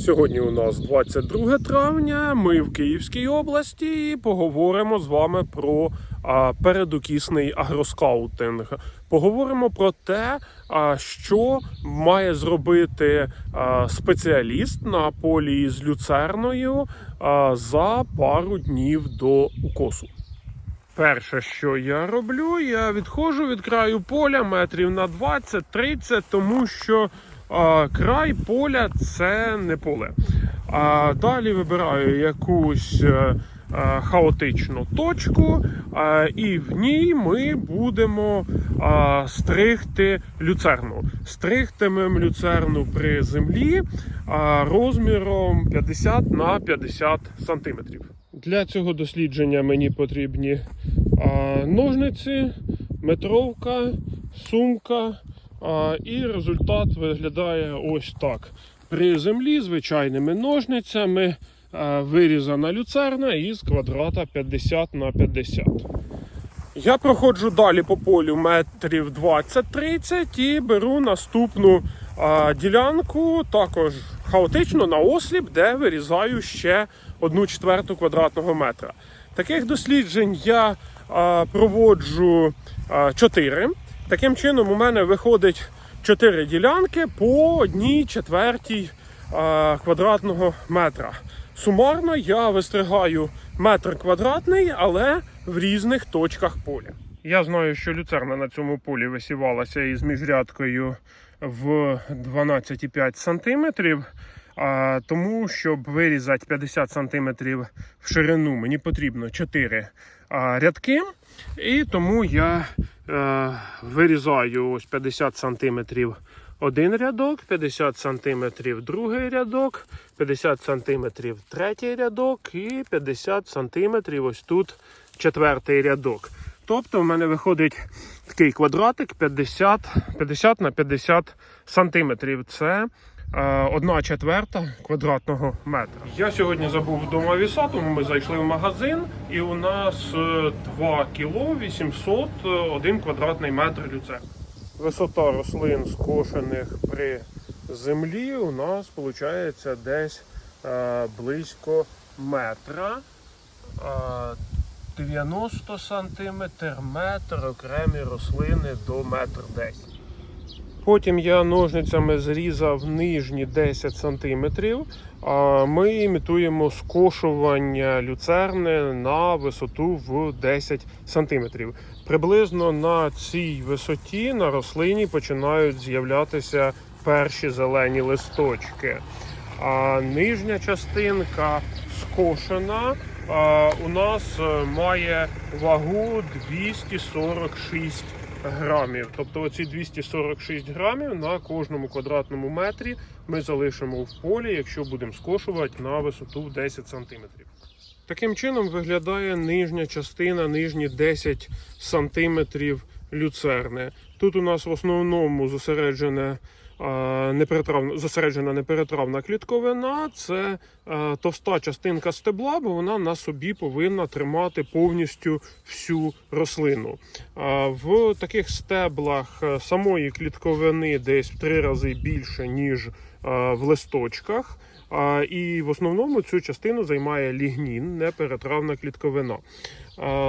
Сьогодні у нас 22 травня. Ми в Київській області і поговоримо з вами про передокісний агроскаутинг. Поговоримо про те, що має зробити спеціаліст на полі з люцерною за пару днів до укосу. Перше, що я роблю, я відходжу від краю поля метрів на 20-30, тому що а, край поля це не поле. А далі вибираю якусь е, е, хаотичну точку, е, і в ній ми будемо е, стригти люцерну. Стригтимемо люцерну при землі розміром 50 на 50 сантиметрів. Для цього дослідження мені потрібні ножниці, метровка, сумка. І результат виглядає ось так. При землі звичайними ножницями а, вирізана люцерна із квадрата 50 на 50. Я проходжу далі по полю метрів 20-30 і беру наступну а, ділянку, також хаотично на осліп, де вирізаю ще одну четверту квадратного метра. Таких досліджень я а, проводжу а, 4. Таким чином, у мене виходить 4 ділянки по одній четвертій квадратного метра. Сумарно я вистригаю метр квадратний, але в різних точках поля. Я знаю, що люцерна на цьому полі висівалася із міжрядкою в 12,5 см. Тому, щоб вирізати 50 см в ширину, мені потрібно 4 а, рядки. І тому я е, вирізаю ось 50 см один рядок, 50 см другий рядок, 50 см третій рядок і 50 см ось тут четвертий рядок. Тобто в мене виходить такий квадратик 50, 50 на 50 сантиметрів. Це е, одна четверта квадратного метра. Я сьогодні забув вдома віса, тому ми зайшли в магазин, і у нас е, 2 кіло 800 е, квадратний метр люцерн. Висота рослин скошених при землі у нас виходить десь е, близько метра. Е, 90 сантиметр, метр окремі рослини до метр 10. Потім я ножницями зрізав нижні 10 сантиметрів. А Ми імітуємо скошування люцерни на висоту в 10 сантиметрів. Приблизно на цій висоті на рослині починають з'являтися перші зелені листочки. А нижня частинка скошена. У нас е, має вагу 246 грамів. Тобто оці 246 грамів на кожному квадратному метрі ми залишимо в полі, якщо будемо скошувати на висоту в 10 сантиметрів. Таким чином виглядає нижня частина, нижні 10 сантиметрів люцерни. Тут у нас в основному зосереджене неперетравна, зосереджена неперетравна клітковина. Це е, товста частинка стебла, бо вона на собі повинна тримати повністю всю рослину. Е, В таких стеблах е, самої клітковини десь в три рази більше, ніж е, в листочках. І в основному цю частину займає лігнін, неперетравна клітковина.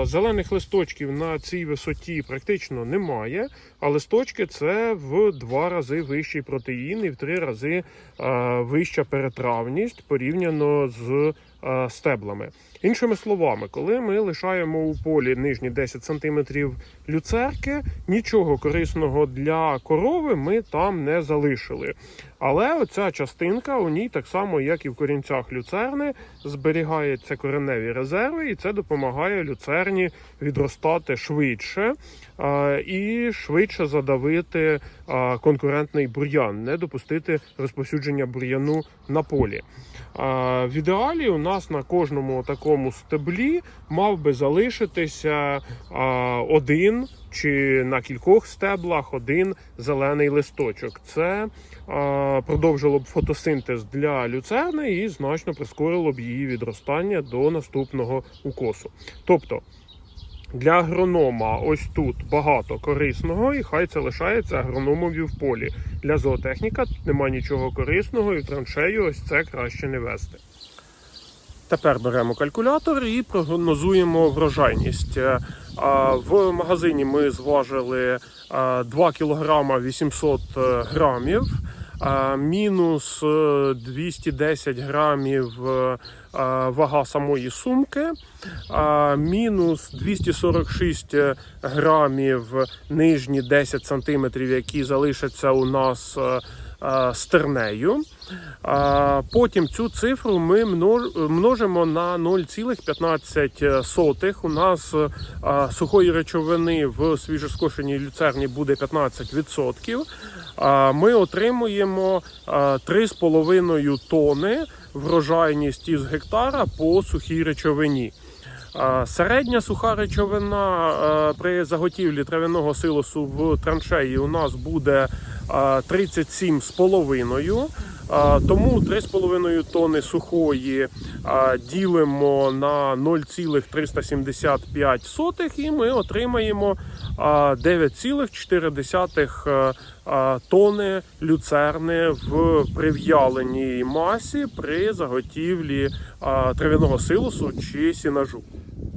Зелених листочків на цій висоті практично немає, а листочки це в два рази вищий протеїн і в три рази вища перетравність порівняно з стеблами. Іншими словами, коли ми лишаємо у полі нижні 10 см люцерки, нічого корисного для корови ми там не залишили. Але оця частинка у ній так само, як і в корінцях люцерни, зберігаються кореневі резерви, і це допомагає люцерні відростати швидше і швидше задавити конкурентний бур'ян, не допустити розповсюдження бур'яну на полі. В ідеалі у нас на кожному такому стеблі мав би залишитися один чи на кількох стеблах один зелений листочок. Це а, продовжило б фотосинтез для люцерни і значно прискорило б її відростання до наступного укосу. Тобто Для агронома ось тут багато корисного, і хай це лишається агрономові в полі. Для зоотехніка тут нема нічого корисного, і в траншею ось це краще не вести. Тепер беремо калькулятор і прогнозуємо врожайність. Е, В магазині ми зважили 2 кг 800 грамів, мінус е, 210 грамів е, вага самої сумки, мінус 246 грамів нижні 10 сантиметрів, які залишаться у нас стернею. Потім цю цифру ми множимо на 0,15. У нас сухої речовини в свіжоскошеній люцерні буде 15%. Ми отримуємо 3,5 тони врожайність із гектара по сухій речовині. Середня суха речовина при заготівлі трав'яного силосу в траншеї у нас буде 37,5. А, Тому 3,5 тонни сухої ділимо на 0,375 і ми отримаємо 9,4 а, тонни люцерни в прив'яленій масі при заготівлі трав'яного силосу чи сінажу.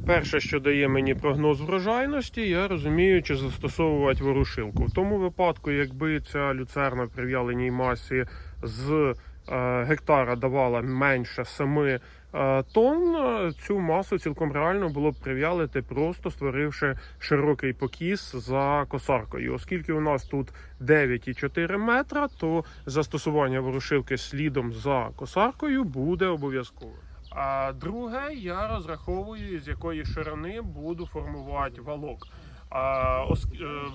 Перше, що дає мені прогноз врожайності, я розумію, чи застосовувати ворушилку. В тому випадку, якби ця люцерна в прив'яленій масі з е, гектара давала менше 7 е, тонн, цю масу цілком реально було б прив'ялити, просто створивши широкий покіс за косаркою. Оскільки у нас тут 9,4 метра, то застосування ворушилки слідом за косаркою буде обов'язково. А друге, я розраховую, з якої ширини буду формувати валок. Е,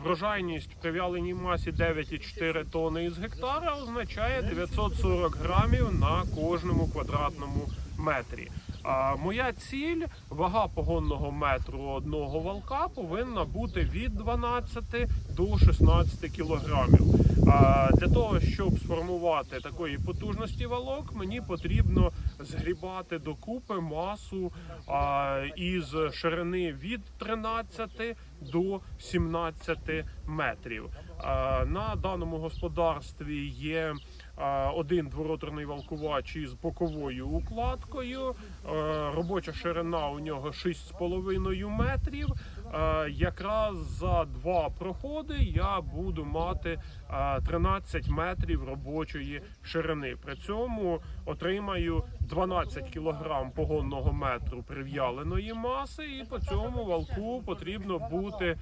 врожайність при вяленій масі 9,4 тонни із гектара означає 940 грамів на кожному квадратному метрі. Моя ціль вага погонного метру одного валка повинна бути від 12 до 16 кілограмів. Для того, щоб сформувати такої потужності валок, мені потрібно згрібати докупи масу із ширини від 13 до 17 метрів. На даному господарстві є один двороторний валкувач із боковою укладкою. Е, Робоча ширина у нього 6,5 метрів. Е, Якраз за два проходи я буду мати е, 13 метрів робочої ширини. При цьому отримаю 12 кілограм погонного метру прив'яленої маси, і по цьому валку потрібно бути е,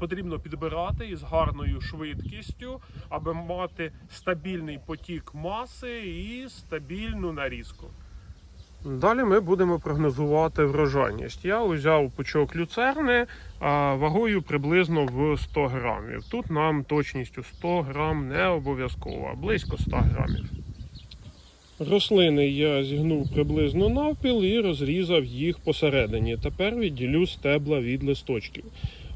потрібно підбирати із гарною швидкістю, аби мати стабільний потік маси і стабільну нарізку. Далі ми будемо прогнозувати врожайність. Я взяв пучок люцерни вагою приблизно в 100 грамів. Тут нам точністю 100 грам не обов'язково, а близько 100 грамів. Рослини я зігнув приблизно навпіл і розрізав їх посередині. Тепер відділю стебла від листочків.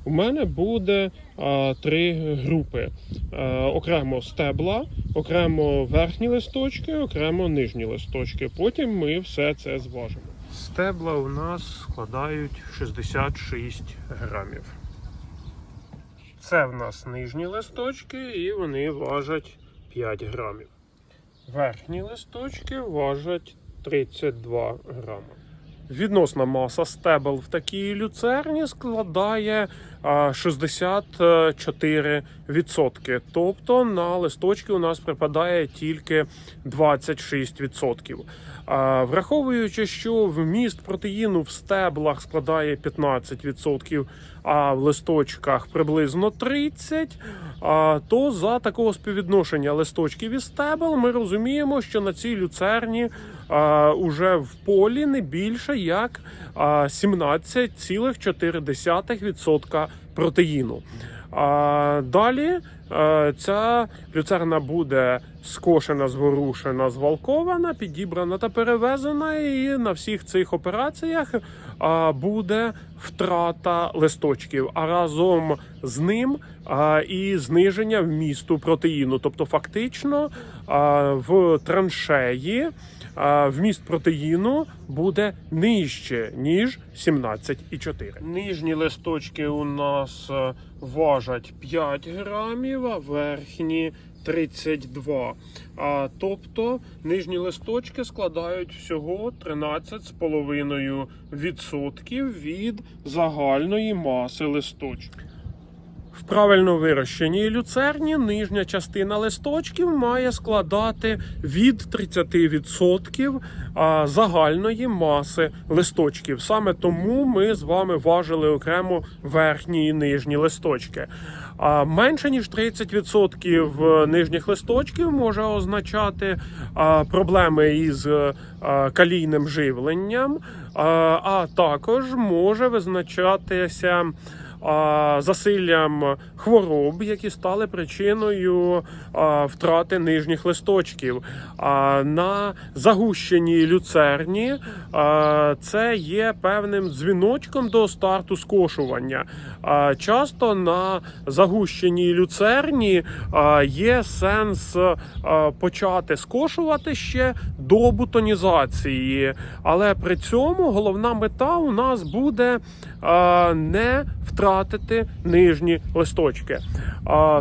У мене буде а, три групи: а, окремо стебла, окремо верхні листочки, окремо нижні листочки. Потім ми все це зважимо. Стебла у нас складають 66 грамів. Це в нас нижні листочки, і вони важать 5 грамів. Верхні листочки важать 32 грами. Відносна маса стебел в такій люцерні складає 64%. Тобто на листочки у нас припадає тільки 26%. Враховуючи, що вміст протеїну в стеблах складає 15%, а в листочках приблизно 30%, то за такого співвідношення листочків і стебел ми розуміємо, що на цій люцерні а, уже в полі не більше як а, 17,4% протеїну. А, далі е, ця люцерна буде скошена, зворушена, звалкована, підібрана та перевезена, і на всіх цих операціях а, буде втрата листочків, а разом з ним а, і зниження вмісту протеїну. Тобто, фактично а, в траншеї а, вміст протеїну буде нижче, ніж 17,4. Нижні листочки у нас е, важать 5 грамів, а верхні 32. А, тобто нижні листочки складають всього 13,5% від загальної маси листочків. В правильно вирощеній люцерні нижня частина листочків має складати від 30% загальної маси листочків. Саме тому ми з вами важили окремо верхні і нижні листочки. А менше ніж 30% нижніх листочків може означати проблеми із калійним живленням, а, також може визначатися засиллям хвороб, які стали причиною втрати нижніх листочків. На загущеній люцерні це є певним дзвіночком до старту скошування. Часто на загущеній люцерні є сенс почати скошувати ще до бутонізації, але при цьому головна мета у нас буде не втратити нижні листочки.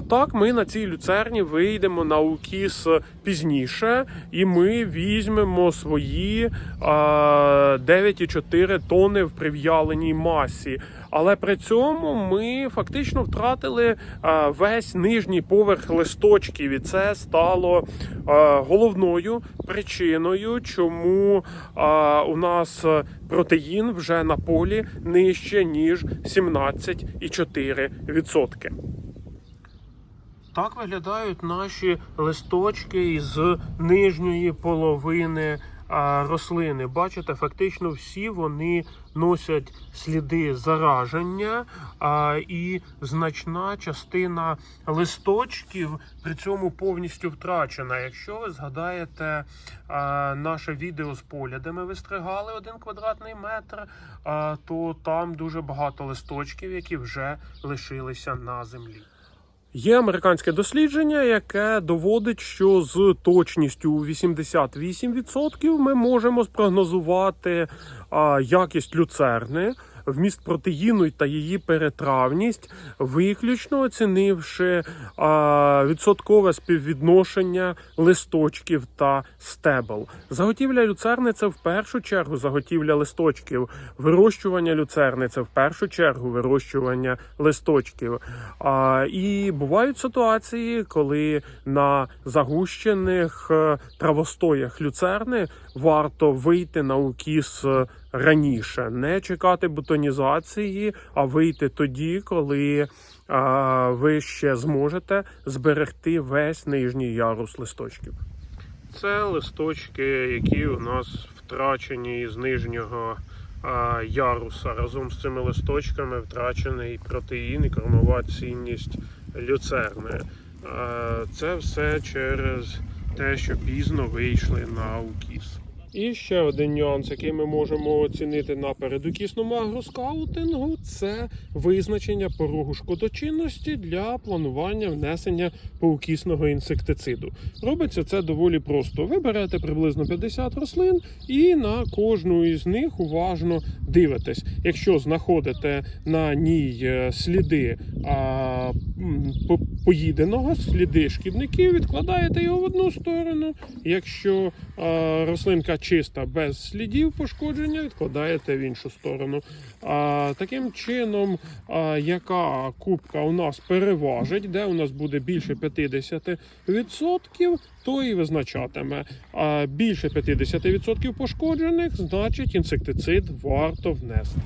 Так, ми на цій люцерні вийдемо на укіс пізніше, і ми візьмемо свої а, 9,4 тонни в прив'яленій масі. Але при цьому ми фактично втратили весь нижній поверх листочків, і це стало головною причиною, чому у нас протеїн вже на полі нижче ніж 17,4%. Так виглядають наші листочки із нижньої половини рослини. Бачите, фактично всі вони носять сліди зараження, і значна частина листочків при цьому повністю втрачена. Якщо ви згадаєте наше відео з поля, де ми вистригали один квадратний метр, то там дуже багато листочків, які вже лишилися на землі. Є американське дослідження, яке доводить, що з точністю у 88% ми можемо спрогнозувати якість люцерни, вміст протеїну та її перетравність, виключно оцінивши відсоткове співвідношення листочків та стебел. Заготівля люцерни це в першу чергу заготівля листочків. Вирощування люцерни це в першу чергу вирощування листочків. І бувають ситуації, коли на загущених е, травостоях люцерни варто вийти на укіс е, раніше, не чекати бутонізації, а вийти тоді, коли а, ви ще зможете зберегти весь нижній ярус листочків. Це листочки, які у нас втрачені з нижнього а, яруса. Разом з цими листочками втрачений протеїн і кормова цінність люцерни. Це все через те, що пізно вийшли на укіс. І ще один нюанс, який ми можемо оцінити на передукісному агроскаутингу, це визначення порогу шкодочинності для планування внесення поукісного інсектициду. Робиться це доволі просто. Ви берете приблизно 50 рослин і на кожну із них уважно дивитесь. Якщо знаходите на ній е, сліди а, поїденого, сліди шкідників, відкладаєте його в одну сторону. Якщо а, рослинка чиста без слідів пошкодження, відкладаєте в іншу сторону. А, таким чином, а, яка кубка у нас переважить, де у нас буде більше 50%, то і визначатиме. А більше 50% пошкоджених, значить інсектицид варто внести.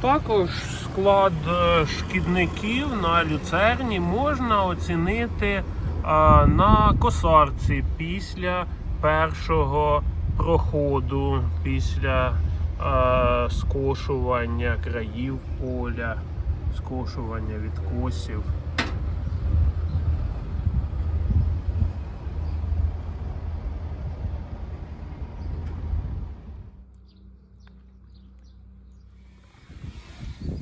Також склад е, шкідників на люцерні можна оцінити на косарці після першого проходу, після а, скошування країв поля, скошування відкосів.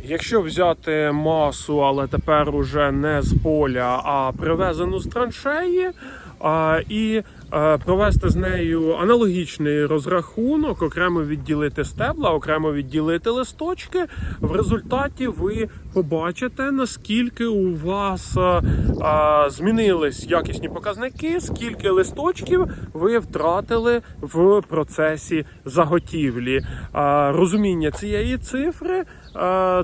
Якщо взяти масу, але тепер уже не з поля, а привезену з траншеї, і провести з нею аналогічний розрахунок, окремо відділити стебла, окремо відділити листочки. В результаті ви побачите, наскільки у вас змінились якісні показники, скільки листочків ви втратили в процесі заготівлі. Розуміння цієї цифри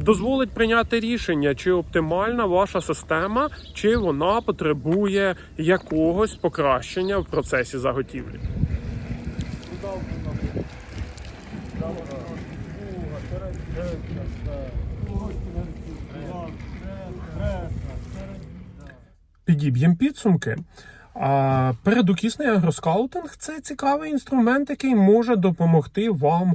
дозволить прийняти рішення, чи оптимальна ваша система, чи вона потребує якогось покращення в процесі заготівлі. Підіб'ємо підсумки. А передукісний агроскаутинг це цікавий інструмент, який може допомогти вам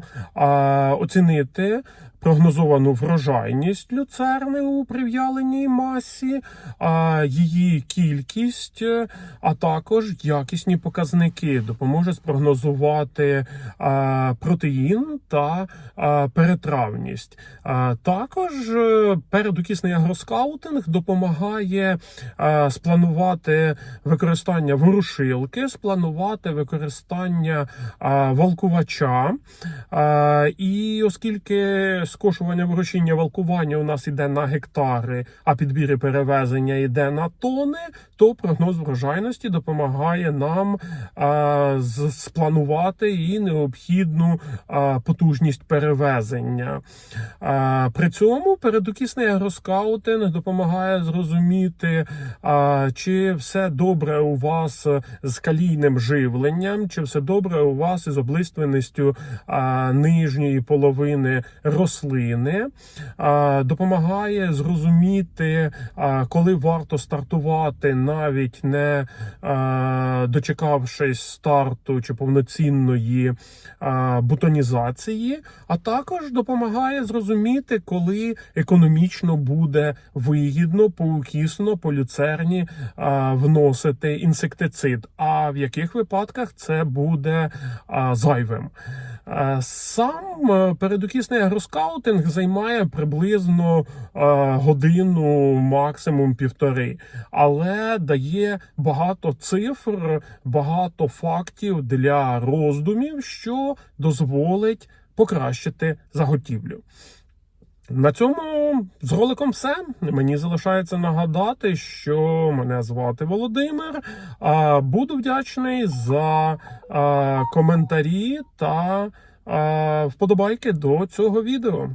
оцінити прогнозовану врожайність люцерни у прив'яленій масі, її кількість, е, а також якісні показники. Допоможе спрогнозувати протеїн та перетравність. Також е, передукісний агроскаутинг допомагає спланувати використання ворушилки, спланувати використання валкувача. І оскільки скошування ворушіння валкування у нас іде на гектари, а підбір і перевезення йде на тони, то прогноз врожайності допомагає нам а, спланувати і необхідну а, потужність перевезення. А, При цьому передокісний агроскаутинг допомагає зрозуміти, а, чи все добре у вас з калійним живленням, чи все добре у вас із облиственністю а, нижньої половини рослини. Допомагає зрозуміти, коли варто стартувати, навіть не дочекавшись старту чи повноцінної бутонізації, а також допомагає зрозуміти, коли економічно буде вигідно поукісно по люцерні вносити інсектицид, а в яких випадках це буде зайвим. Сам е, передокісний агроскаутинг займає приблизно е, годину, максимум півтори, але дає багато цифр, багато фактів для роздумів, що дозволить покращити заготівлю. На цьому з роликом все. Мені залишається нагадати, що мене звати Володимир. Буду вдячний за коментарі та вподобайки до цього відео.